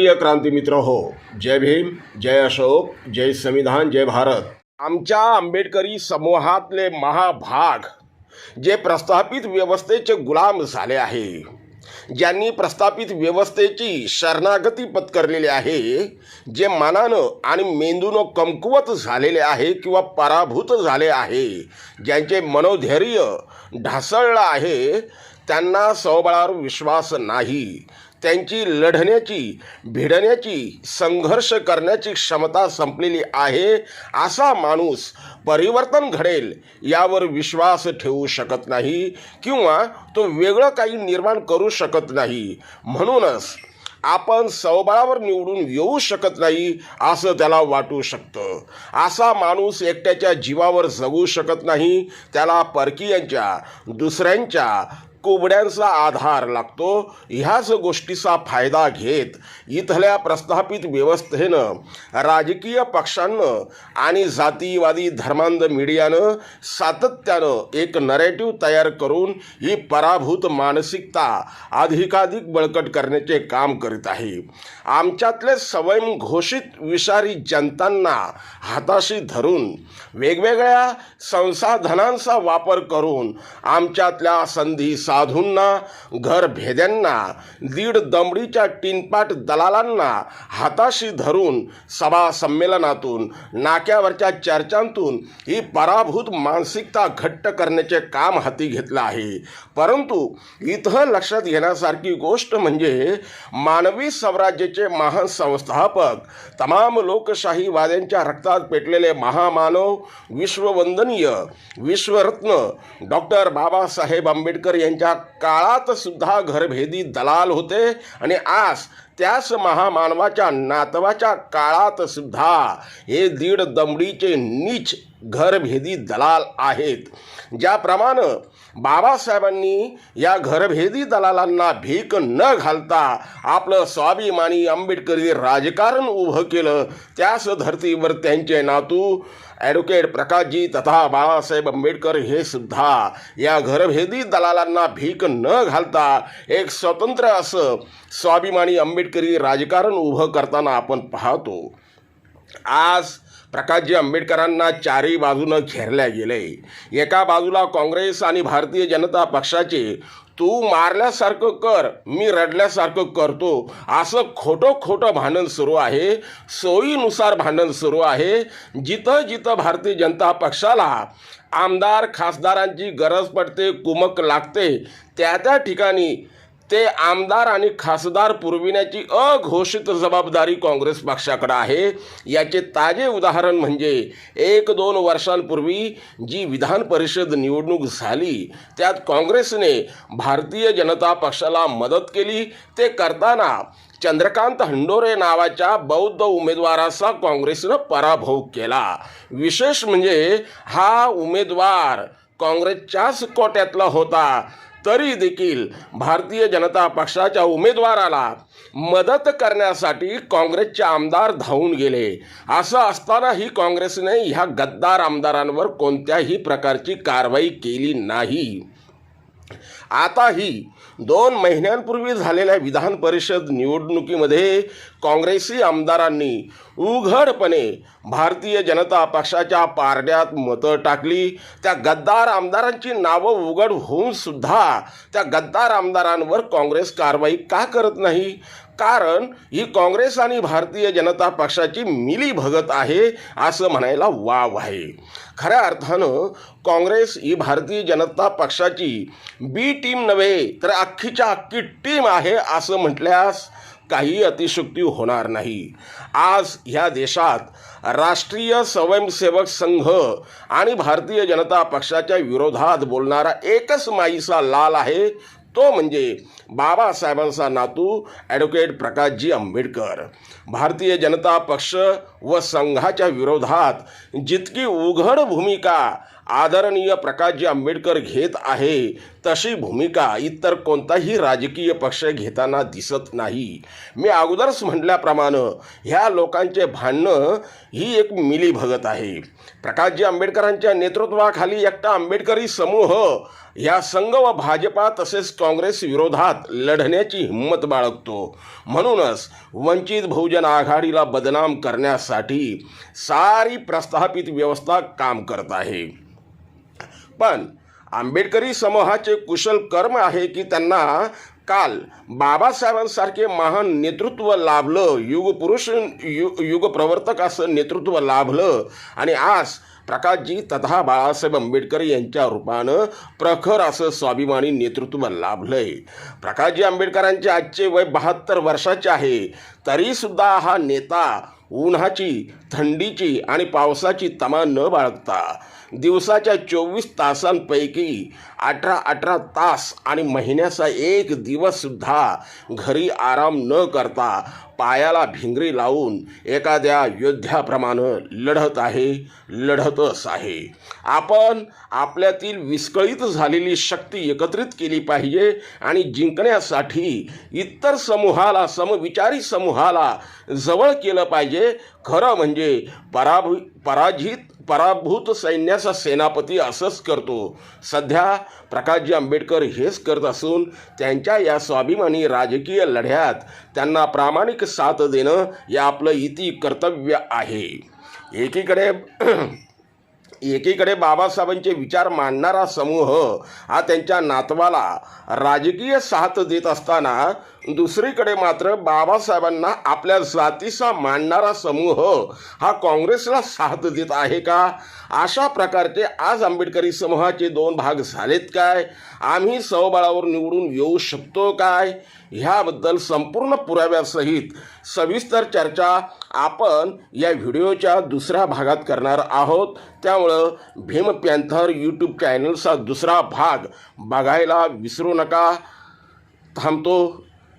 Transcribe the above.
प्रिय क्रांती मित्र हो जय भीम जय अशोक जय संविधान जय भारत. आमच्या आंबेडकरी समूहातले महाभाग जे प्रस्थापित व्यवस्थेचे गुलाम झाले आहे ज्यांनी प्रस्थापित व्यवस्थेची शरणागती पत्करलेली आहे जे मनानं आणि मेंदूनं कमकुवत झालेले आहे किंवा पराभूत झाले आहे ज्यांचे मनोधैर्य ढासळलं आहे त्यांना स्वबळावर विश्वास नाही. त्यांची लढण्याची भिडण्याची संघर्ष करण्याची क्षमता संपलेली आहे असा माणूस परिवर्तन घडेल यावर विश्वास ठेवू शकत नाही किंवा तो वेगळं काही निर्माण करू शकत नाही. म्हणूनच आपण सवबळावर निवडून येऊ शकत नाही असं त्याला वाटू शकतं. असा माणूस एकट्याच्या जीवावर जगू शकत नाही त्याला परकीयांच्या दुसऱ्यांच्या कोबड्यांचा आधार लागतो. ह्याच गोष्टीचा फायदा घेत इथल्या प्रस्थापित व्यवस्थेनं राजकीय पक्षांनं आणि जातीवादी धर्मांध मीडियानं सातत्यानं एक नरेटिव्ह तयार करून ही पराभूत मानसिकता अधिकाधिक बळकट करण्याचे काम करीत आहे. आमच्यातले स्वयंघोषित विषारी जनतांना हाताशी धरून वेगवेगळ्या संसाधनांचा वापर करून आमच्यातल्या संधी साधूंना घर भेद्यांना दीड दमडीच्या टिनपाट दलालांना हाताशी धरून सभा संमेलनातून नाक्यावरच्या चर्चांतून ही पराभूत मानसिकता घट्ट करण्याचे काम हाती घेतलं आहे. परंतु इथं लक्षात घेण्यासारखी गोष्ट म्हणजे मानवी स्वराज्याचे महान संस्थापक तमाम लोकशाहीवाद्यांच्या रक्तात पेटलेले महामानव विश्ववंदनीय विश्वरत्न डॉक्टर बाबासाहेब आंबेडकर यांच्या काळात सुद्धा घरभेदी दलाल होते आणि आज त्याच महामानवाच्या नातवाच्या काळात सुद्धा हे दीड दमडीचे नीच घरभेदी दलाल आहेत. ज्याप्रमाणे बाबासाहेबांनी या घरभेदी दलालांना भीक न घालता आपलं स्वाभिमानी आंबेडकरी राजकारण उभं केलं. त्याच धर्तीवर त्यांचे नातू ॲडव्होकेट प्रकाशजी तथा बाळासाहेब आंबेडकर हे सुद्धा या घरभेदी दलालांना भीक न घालता एक स्वतंत्र असं स्वाभिमानी आंबेडकरी राजकारण उभं करताना आपण पाहतो. आज प्रकाशजी आंबेडकरांना चारही बाजूनं घेरल्या गेले. एका बाजूला काँग्रेस आणि भारतीय जनता पक्षाचे तू मारल्यासारखं कर मी रडल्यासारखं करतो. असं खोटं खोटं भांडण सुरू आहे. सोयीनुसार भांडण सुरू आहे. जिथं जिथं भारतीय जनता पक्षाला आमदार खासदारांची गरज पडते कुमक लागते त्या त्या ठिकाणी ते आमदार आणि खासदार पुरविण्याची अघोषित जबाबदारी काँग्रेस पक्षाकडे आहे. याचे ताजे उदाहरण म्हणजे एक दोन वर्षांपूर्वी जी विधान परिषद निवडणूक झाली त्यात काँग्रेसने भारतीय जनता पक्षाला मदत केली. ते करताना चंद्रकांत हंडोरे नावाच्या बौद्ध उमेदवाराचा काँग्रेसनं पराभव केला. विशेष म्हणजे हा उमेदवार काँग्रेसच्याच कोट्यातला होता. तरी देखील भारतीय जनता पक्षाच्या उमेदवाराला मदत करण्यासाठी काँग्रेसचे आमदार धावून गेले. असं असतानाही काँग्रेसने ह्या गद्दार आमदारांवर कोणत्याही प्रकारची कारवाई केली नाही. आताही दोन महिन्यांपूर्वी झालेल्या विधान परिषद निवडणुकीमध्ये काँग्रेसी आमदारांनी उघडपणे भारतीय जनता पक्षाच्या पारड्यात मतं टाकली. त्या गद्दार आमदारांची नावं उघड होऊन सुद्धा त्या गद्दार आमदारांवर काँग्रेस कारवाई का करत नाही? कारण ही काँग्रेस आणि भारतीय जनता पक्षाची मिली भगत आहे असं म्हणायला वाव आहे. खऱ्या अर्थानं काँग्रेस ही भारतीय जनता पक्षाची बी टीम नव्हे तर अख्खीच्या अख्खी टीम आहे असं म्हटल्यास काही अतिशुक्ती होणार नाही. आज ह्या देशात राष्ट्रीय स्वयंसेवक संघ आणि भारतीय जनता पक्षाच्या विरोधात बोलणारा एकच माईसा लाल आहे तो म्हणजे बाबासाहेबांचा नातू ॲडव्होकेट प्रकाशजी आंबेडकर. भारतीय जनता पक्ष व संघाच्या विरोधात जितकी उघड भूमिका आदरणीय प्रकाशजी आंबेडकर घेत आहे तशी भूमिका इतर कोणताही राजकीय पक्ष घेताना दिसत नाही. मी अगोदरच म्हटल्याप्रमाणे ह्या लोकांचे भांडणं ही एक मिलीभगत आहे. प्रकाशजी आंबेडकरांच्या नेतृत्वाखाली एकटा आंबेडकरी समूह या संघ व भाजपा तसेच काँग्रेस विरोधात लढण्याची हिंमत बाळगतो. म्हणूनच वंचित बहुजन आघाडीला बदनाम करण्यासाठी सारी प्रस्थापित व्यवस्था काम करत आहे. पण आंबेडकरी समूहाचे कुशल कर्म आहे की त्यांना काल बाबासाहेबांसारखे महान नेतृत्व लाभलं युगपुरुष यु युगप्रवर्तक असं नेतृत्व लाभलं आणि आज प्रकाशजी तथा बाळासाहेब आंबेडकर यांच्या रूपानं प्रखर असं स्वाभिमानी नेतृत्व लाभलंय. प्रकाशजी आंबेडकरांचे आजचे वय बहात्तर वर्षाचे आहे. तरीसुद्धा हा नेता उन्हाची थंडीची आणि पावसाची तमा न बाळगता दिवसाच्या चोवीस तासांपैकी अठरा अठरा तास आणि महिन्याचा एक दिवससुद्धा घरी आराम न करता पायाला भिंगरी लावून एखाद्या योद्ध्याप्रमाणे लढत आहे लढतच आहे. आपण आपल्यातील विस्कळीत झालेली शक्ती एकत्रित केली पाहिजे आणि जिंकण्यासाठी इतर समूहाला समविचारी समूहाला जवळ केलं पाहिजे. खरं म्हणजे पराभ पराजित पराभूत सैन्याचा सेनापती असंच करतो. सध्या प्रकाशजी आंबेडकर हेच करत असून त्यांच्या या स्वाभिमानी राजकीय लढ्यात त्यांना प्रामाणिक साथ देणं हे आपलं इति कर्तव्य आहे. एकीकडे एकीकडे बाबासाहेबांचे विचार मांडणारा समूह हा त्यांच्या नातवाला राजकीय साथ देत असताना दुसरीकडे मात्र बाबासाहेबांना आपल्या जातीचा मांडणारा समूह हा काँग्रेसला साथ देत आहे का? अशा प्रकारचे आज आंबेडकरी समूहाचे दोन भाग झालेत काय? आम्ही सहबळावर निवडून येऊ शकतो काय? ह्याबद्दल संपूर्ण पुराव्यासहित सविस्तर चर्चा आपण या व्हिडिओच्या दुसऱ्या भागात करणार आहोत. त्यामुळं भीम पॅन्थर यूट्यूब चॅनलचा दुसरा भाग बघायला विसरू नका. थांबतो.